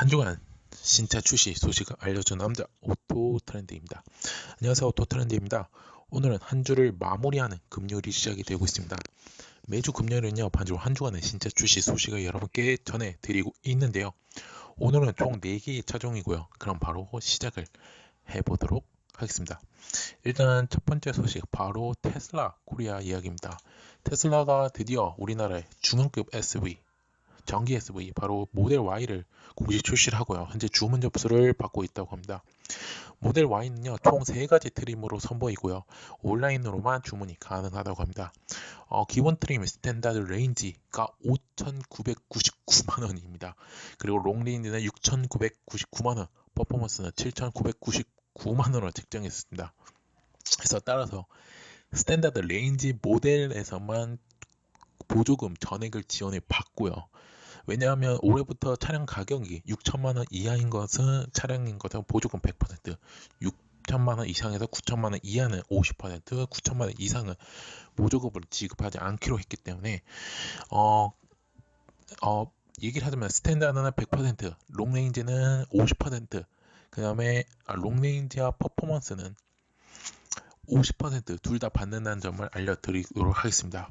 한 주간 신차 출시 소식을 알려준 남자 오토 트렌드입니다. 안녕하세요 오토 트렌드입니다. 오늘은 한 주를 마무리하는 금요일이 시작이 되고 있습니다. 매주 금요일은요 반주로 한 주간의 신차 출시 소식을 여러분께 전해드리고 있는데요. 오늘은 총 4개의 차종이고요. 그럼 바로 시작을 해보도록 하겠습니다. 일단 첫 번째 소식 바로 테슬라 코리아 이야기입니다. 테슬라가 드디어 우리나라의 중형급 SUV 전기 SV 바로 모델 Y를 공식 출시를 하고요. 현재 주문 접수를 받고 있다고 합니다. 모델 Y는요 총 3가지 트림으로 선보이고요. 온라인으로만 주문이 가능하다고 합니다. 어, 기본 트림 스탠다드 레인지가 5,999만원입니다. 그리고 롱 레인지는 6,999만원, 퍼포먼스는 7,999만원을 책정했습니다. 그래서 따라서 스탠다드 레인지 모델에서만 보조금 전액을 지원을 받고요. 왜냐하면 올해부터 차량 가격이 6천만 원 이하인 것은 차량인 것은 보조금 100%, 6천만 원 이상에서 9천만 원 이하는 50%, 9천만 원 이상은 보조금을 지급하지 않기로 했기 때문에 어, 어 얘기를 하자면 스탠다드는 100%, 롱레인지는 50%, 그 다음에 아, 롱레인지와 퍼포먼스는 50%둘 다 받는다는 점을 알려드리도록 하겠습니다.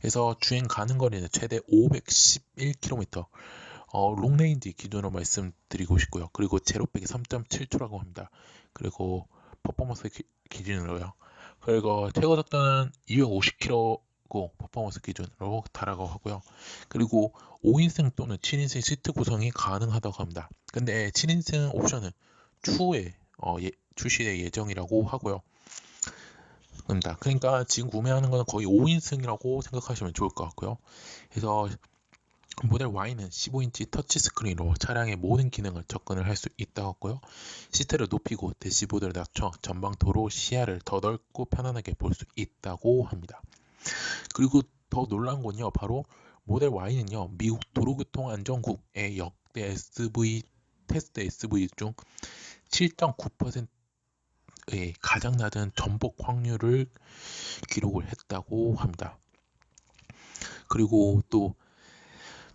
그래서 주행 가능 거리는 최대 511km 어, 롱레인지 기준으로 말씀드리고 싶고요. 그리고 제로백이 3.7초라고 합니다. 그리고 퍼포먼스 기, 기준으로요. 그리고 최고 속도는 250km고 퍼포먼스 기준으로 다라고 하고요. 그리고 5인승 또는 7인승 시트 구성이 가능하다고 합니다. 근데 7인승 옵션은 추후에 어, 예, 출시될 예정이라고 하고요. 겁니다. 그러니까 지금 구매하는 거는 거의 5인승이라고 생각하시면 좋을 것 같고요. 그래서 모델 Y는 15인치 터치 스크린으로 차량의 모든 기능을 접근을 할 수 있다고 하고요. 시트를 높이고 대시보드를 낮춰 전방 도로 시야를 더 넓고 편안하게 볼 수 있다고 합니다. 그리고 더 놀란 건요. 바로 모델 Y는요. 미국 도로교통안전국의 역대 SV 테스트 SV 중 7.9% 의 가장 낮은 전복 확률을 기록을 했다고 합니다. 그리고 또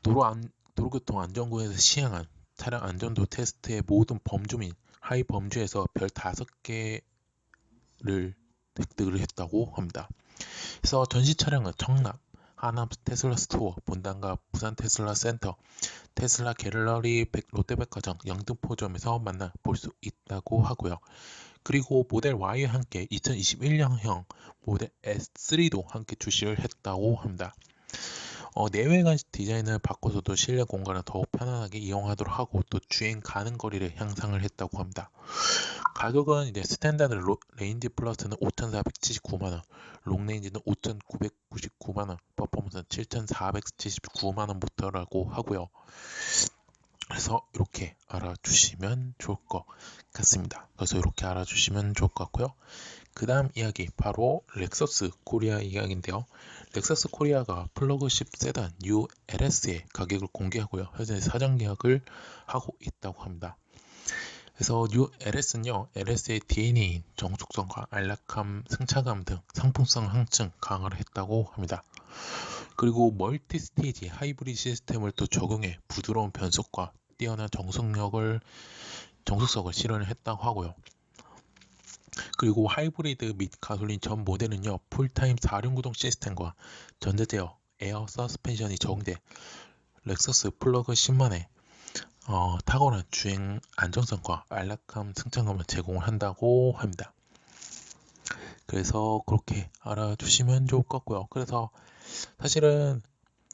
도로 안, 도로교통 안전구에서 시행한 차량 안전도 테스트의 모든 범주 민 하위 범주에서 별 5개를 획득을 했다고 합니다. 그래서 전시 차량은 청남, 하남 테슬라 스토어, 본당과 부산 테슬라 센터, 테슬라 갤러리 롯데백화점 영등포점에서 만나 볼 수 있다고 하고요. 그리고 모델 Y와 함께 2021년형 모델 S3도 함께 출시를 했다고 합니다. 어, 내외관 디자인을 바꿔서도 실내 공간을 더욱 편안하게 이용하도록 하고 또 주행 가능 거리를 향상을 했다고 합니다. 가격은 이제 스탠다드 로, 레인지 플러스는 5,479만원, 롱레인지는 5,999만원, 퍼포먼스는 7,479만원부터라고 하고요. 그래서 이렇게 알아주시면 좋을 것 같습니다. 그래서 이렇게 알아주시면 좋을 것 같고요. 그 다음 이야기 바로 렉서스 코리아 이야기인데요. 렉서스 코리아가 플러그십 세단 뉴 LS의 가격을 공개하고요. 현재 사전 계약을 하고 있다고 합니다. 그래서 뉴 LS는요, LS의 DNA인 정숙성과 안락함, 승차감 등 상품성 항층 강화를 했다고 합니다. 그리고 멀티 스테이지 하이브리드 시스템을 또 적용해 부드러운 변속과 뛰어난 정속력을 정속성을 실현을 했다고 하고요. 그리고 하이브리드 및 가솔린 전 모델은요 풀타임 4륜 구동 시스템과 전자제어 에어 서스펜션이 적용돼 렉서스 플러그 10만에 어, 탁월한 주행 안정성과 안락함 승차감을 제공을 한다고 합니다. 그래서 그렇게 알아두시면 좋을 것 같고요. 그래서 사실은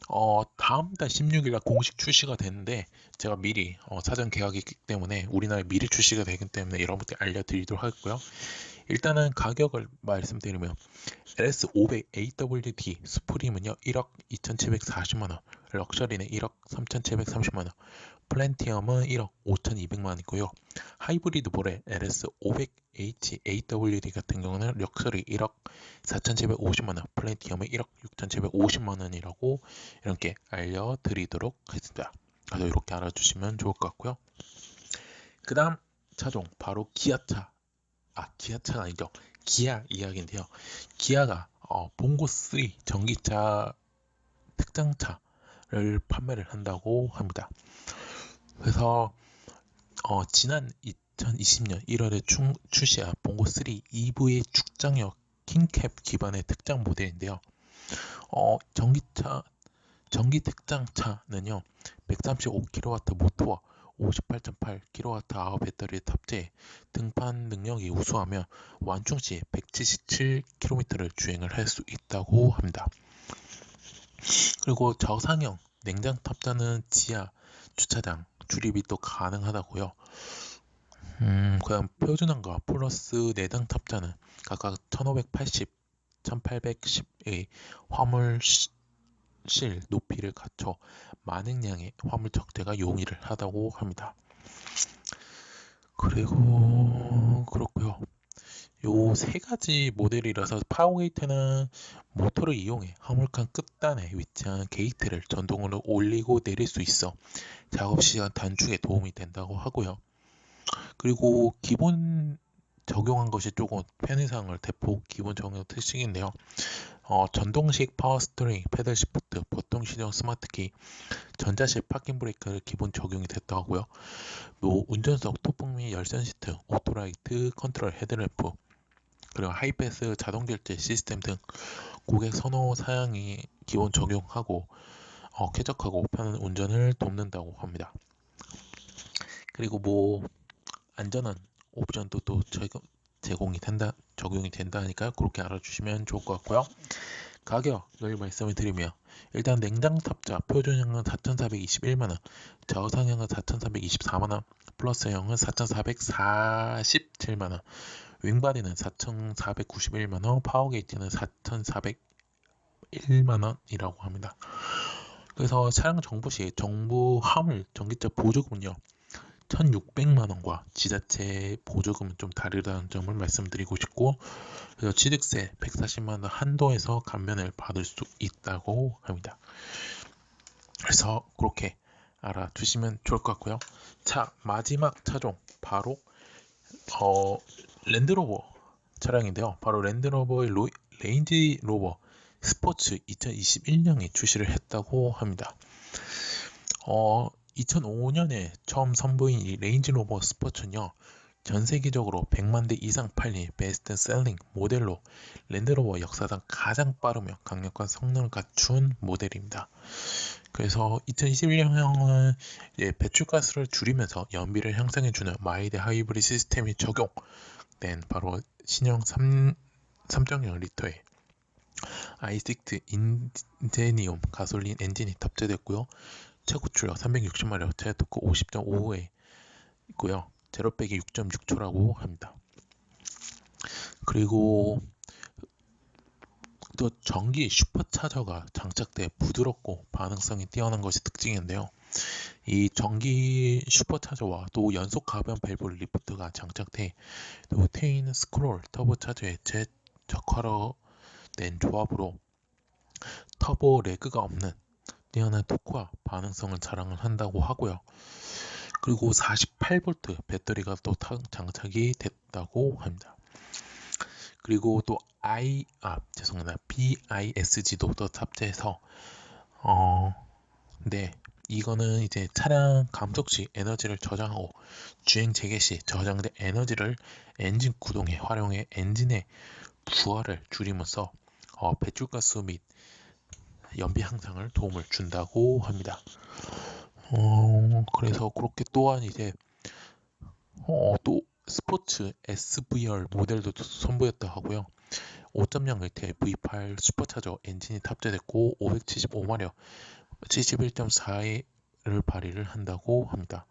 어, 다음 달 16일 날 공식 출시가 되는데 제가 미리 어, 사전 계약이 있기 때문에 우리나라에 미리 출시가 되기 때문에 여러분께 알려드리도록 하겠고요. 일단은 가격을 말씀드리면 LS500 AWD 스프림은요 1억 2,740만원, 럭셔리는 1억 3,730만원, 플랜티엄은 1억 5,200만원이고요. 하이브리드 볼의 LS500H AWD 같은 경우는 럭셔리 1억 4,750만원, 플랜티엄은 1억 6,750만원이라고 이렇게 알려드리도록 하겠습니다. 그래서 이렇게 알아주시면 좋을 것 같고요. 그 다음 차종 바로 기아차 아 기아차가 아니죠 기아 이야기인데요 기아가 어, 봉고3 전기차 특장차를 판매를 한다고 합니다 그래서 어, 지난 2020년 1월에 중, 출시한 봉고3 EV의 축장형 킹캡 기반의 특장 모델인데요. 어, 전기차 전기 특장차는요 135kW 모터와 58.8kWh 배터리를 탑재해 등판 능력이 우수하며 완충 시 177km를 주행을 할 수 있다고 합니다. 그리고 저상형 냉장 탑재는 지하 주차장 출입이 또 가능하다고요. 음, 그다음 표준형과 플러스 내장 탑재는 각각 1580, 1810의 화물 실 높이를 갖춰 많은 양의 화물 적재가 용이를 하다고 합니다. 그리고 그렇고요. 요 세 가지 모델이라서 파워게이트는 모터를 이용해 화물칸 끝단에 위치한 게이트를 전동으로 올리고 내릴 수 있어 작업 시간 단축에 도움이 된다고 하고요. 그리고 기본 적용한 것이 조금 편의상을 대폭 기본 적용 특징인데요. 어, 전동식 파워 스트링, 페달 시프트, 보통 시정 스마트키, 전자식 파킹 브레이크를 기본 적용이 됐다고 하고요. 뭐 운전석, 토풍 및 열선 시트, 오토라이트, 컨트롤 헤드램프, 그리고 하이패스 자동 결제 시스템 등 고객 선호 사양이 기본 적용하고 어, 쾌적하고 편한 운전을 돕는다고 합니다. 그리고 뭐 안전한 옵션도 또 제공이 된다, 적용이 된다니까 그렇게 알아주시면 좋을 것 같고요. 가격을 말씀을 드리면 일단 냉장 탑자 표준형은 4,421만원, 저상형은 4,324만원, 플러스형은 4,447만원, 윙바디는 4,491만원, 파워게이트는 4,401만원이라고 합니다. 그래서 차량 정부 시 정부 화물 전기차 보조금은요. 1,600만 원과 지자체 보조금은 좀 다르다는 점을 말씀드리고 싶고 그래서 취득세 140만 원 한도에서 감면을 받을 수 있다고 합니다. 그래서 그렇게 알아두시면 좋을 것 같고요. 자 마지막 차종 바로 어, 랜드로버 차량인데요. 바로 랜드로버의 로, 레인지 로버 스포츠 2021년에 출시를 했다고 합니다. 어, 2005년에 처음 선보인 이 레인지로버 스포츠는요. 전 세계적으로 100만 대 이상 팔린 베스트 셀링 모델로 랜드로버 역사상 가장 빠르며 강력한 성능을 갖춘 모델입니다. 그래서 2021년형은 배출가스를 줄이면서 연비를 향상해주는 마이드 하이브리드 시스템이 적용된 바로 신형 3, 3.0 리터의 아이식트 인제니움 가솔린 엔진이 탑재됐고요. 최고 출력 360마력, 제토크 50.55에 있고요. 제로 빼기 6.6초라고 합니다. 그리고 또 전기 슈퍼차저가 장착돼 부드럽고 반응성이 뛰어난 것이 특징인데요. 이 전기 슈퍼차저와 또 연속 가변 밸브 리프트가 장착돼 또 테인 스크롤 터보차저의 재적화로 된 조합으로 터보 레그가 없는 뛰어난 토크와 반응성을 자랑을 한다고 하고요. 그리고 48V 배터리가 또 장착이 됐다고 합니다. 그리고 또 I 아 죄송합니다 BISG도 또 탑재해서 어 네. 이거는 이제 차량 감속 시 에너지를 저장하고 주행 재개 시 저장된 에너지를 엔진 구동에 활용해 엔진의 부하를 줄이면서 어, 배출가스 및 연비 향상을 도움을 준다고 합니다. 어, 그래서 그렇게 또한 이제 어, 또 스포츠 SVR 모델도 선보였다 하고요. 5.0 L의 V8 슈퍼차저 엔진이 탑재됐고 575마력 71.4를 발휘를 한다고 합니다.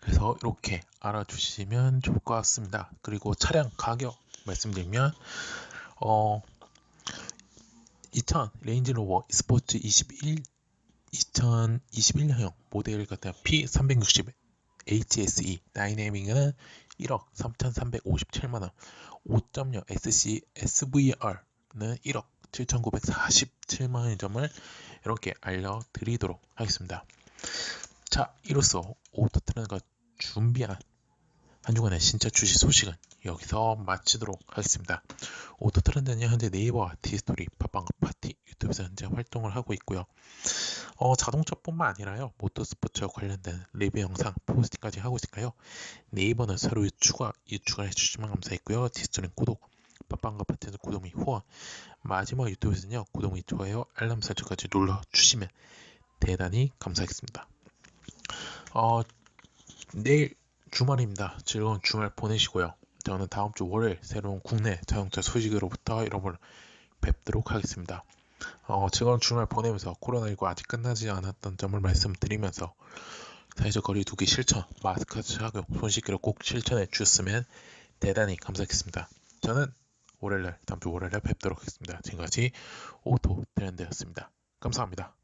그래서 이렇게 알아주시면 좋을 것 같습니다. 그리고 차량 가격 말씀드리면 어, 2000 레인지로버 스포츠 21 2021년형 모델 같은 P360 HSE 다이내믹은 1억 3,357만원. 5.0 SC SVR는 1억 7,947만원의 점을 이렇게 알려드리도록 하겠습니다. 자, 이로써 오토트렌드가 준비한 한 주간의 신차 출시 소식은 여기서 마치도록 하겠습니다. 오토 트렌드는 현재 네이버와 디스토리, 팟빵, 파티, 유튜브에서 현재 활동을 하고 있고요. 어, 자동차뿐만 아니라요. 모터스포츠와 관련된 리뷰 영상, 포스팅까지 하고 있으니까요. 네이버는 새로 추가, 유추가 해주시면 감사했고요. 디스토는 구독, 빠빵과 파트는 구독 및 후원, 마지막 유튜브에서는요. 구독 및 좋아요, 알람 설정까지 눌러주시면 대단히 감사하겠습니다. 어, 내일 주말입니다. 즐거운 주말 보내시고요. 저는 다음 주 월요일 새로운 국내 자동차 소식으로부터 여러분을 뵙도록 하겠습니다. 어, 즐거운 주말 보내면서 코로나19 아직 끝나지 않았던 점을 말씀드리면서 사회적 거리 두기 실천, 마스크 착용, 손 씻기를 꼭 실천해 주셨으면 대단히 감사하겠습니다. 저는 월요일날 다음 주 월요일날 뵙도록 하겠습니다. 지금까지 오토 트렌드였습니다. 감사합니다.